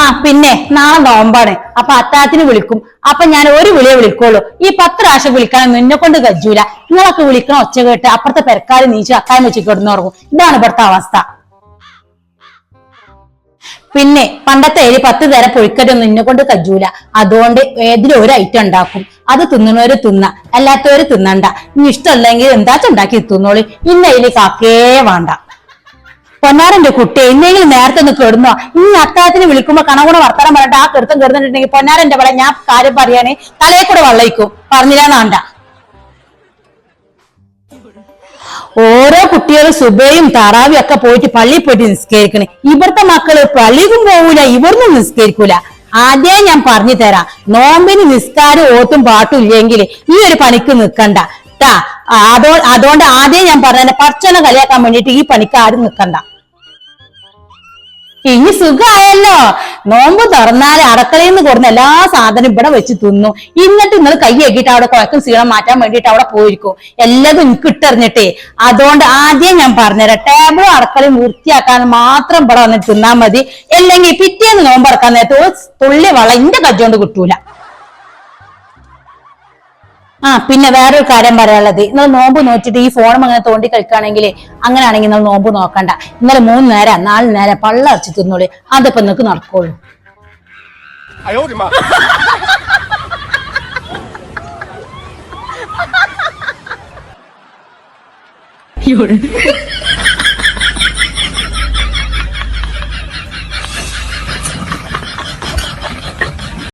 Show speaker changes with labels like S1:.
S1: ആ പിന്നെ നാളെ നോമ്പാണ്. അപ്പൊ അത്താഴത്തിന് വിളിക്കും. അപ്പൊ ഞാൻ ഒരു വിളിയെ വിളിക്കുള്ളൂ. ഈ പത്ത് പ്രാവശ്യം വിളിക്കാൻ നിന്നെ കൊണ്ട് കജ്ജൂല നിങ്ങളൊക്കെ വിളിക്കണം ഒച്ച കേട്ട് അപ്പുറത്തെ പെരക്കാര് നീച്ചു അക്കാൻ വെച്ച് കിടന്നുറങ്ങും ഇതാണ് ഇവിടുത്തെ അവസ്ഥ. പിന്നെ പണ്ടത്തെ ഏരി പത്ത് തരം പൊഴിക്കറ്റൊന്നും നിന്നെ കൊണ്ട് കജ്ജൂല അതുകൊണ്ട് ഏതിലും ഒരു ഐറ്റം ഉണ്ടാക്കും. അത് തിന്നണവര് തിന്ന അല്ലാത്തവര് തിന്നണ്ട. ഇനി ഇഷ്ടമല്ലെങ്കിൽ എന്താ തിന്നോളി. ഇന്ന അതിലേക്ക് കാക്കേ വേണ്ട. പൊന്നാരന്റെ കുട്ടി എന്നെങ്കിലും നേരത്തെ ഒന്ന് കെടുന്നോ? ഇനി അത്താഴത്തിന് വിളിക്കുമ്പോ കണകുണ വർത്തമാനം പറഞ്ഞിട്ട് ആ കിടത്തം കിടന്നിട്ടുണ്ടെങ്കിൽ പൊന്നാരന്റെ പറയാൻ ഞാൻ കാര്യം പറയാനേ തലയെ കൂടെ വള്ളയിക്കും. പറഞ്ഞില്ലാന്നാണ്ട ഓരോ കുട്ടികളും സുബയും താറാവിയും ഒക്കെ പോയിട്ട് പള്ളിയിൽ പോയിട്ട് നിസ്കരിക്കണേ. ഇവിടുത്തെ മക്കൾ പള്ളിക്കും പോകൂല ഇവിടുന്ന് നിസ്കരിക്കൂല. ആദ്യം ഞാൻ പറഞ്ഞു തരാം. നോമ്പിന് നിസ്കാരം ഓത്തും പാട്ടും ഇല്ലെങ്കിൽ ഈ ഒരു പണിക്ക് നിൽക്കണ്ട അതോ അതുകൊണ്ട് ആദ്യം ഞാൻ പറഞ്ഞ പച്ചനെ കളിയാക്കാൻ വേണ്ടിയിട്ട് ഈ പണിക്ക് ആരും നിൽക്കണ്ട ഇനി സുഖമായല്ലോ. നോമ്പ് തുറന്നാൽ അടക്കളയിൽ നിന്ന് കൊടുന്ന എല്ലാ സാധനവും ഇവിടെ വെച്ച് തിന്നു. എന്നിട്ട് നിങ്ങൾ കൈ അവിടെ കുഴക്കും സീണം മാറ്റാൻ വേണ്ടിയിട്ട് അവിടെ പോയിരിക്കും. എല്ലാതും എനിക്ക് ഇട്ടെറിഞ്ഞിട്ടേ. അതുകൊണ്ട് ആദ്യം ഞാൻ പറഞ്ഞുതരാം. ടേബിളും അടക്കളയും വൃത്തിയാക്കാൻ മാത്രം ഇവിടെ വന്നിട്ട് തിന്നാൽ മതി. അല്ലെങ്കിൽ പിറ്റേന്ന് നോമ്പ് ഇറക്കാൻ നേരത്തെ തുള്ളി വള എന്റെ കജ്ജോണ്ട് കിട്ടൂല. ആ പിന്നെ വേറൊരു കാര്യം പറയാനുള്ളത്. നിങ്ങൾ നോമ്പ് നോക്കിയിട്ട് ഈ ഫോണും അങ്ങനെ തോണ്ടി കളിക്കുകയാണെങ്കിൽ അങ്ങനെയാണെങ്കിൽ നിങ്ങൾ നോമ്പ് നോക്കണ്ട. ഇന്നലെ മൂന്ന് നേരം നാല് നേരം പള്ള അരച്ച് തിന്നോളി. അതിപ്പോ നിങ്ങൾക്ക് നടക്കുള്ളൂ.
S2: 有人。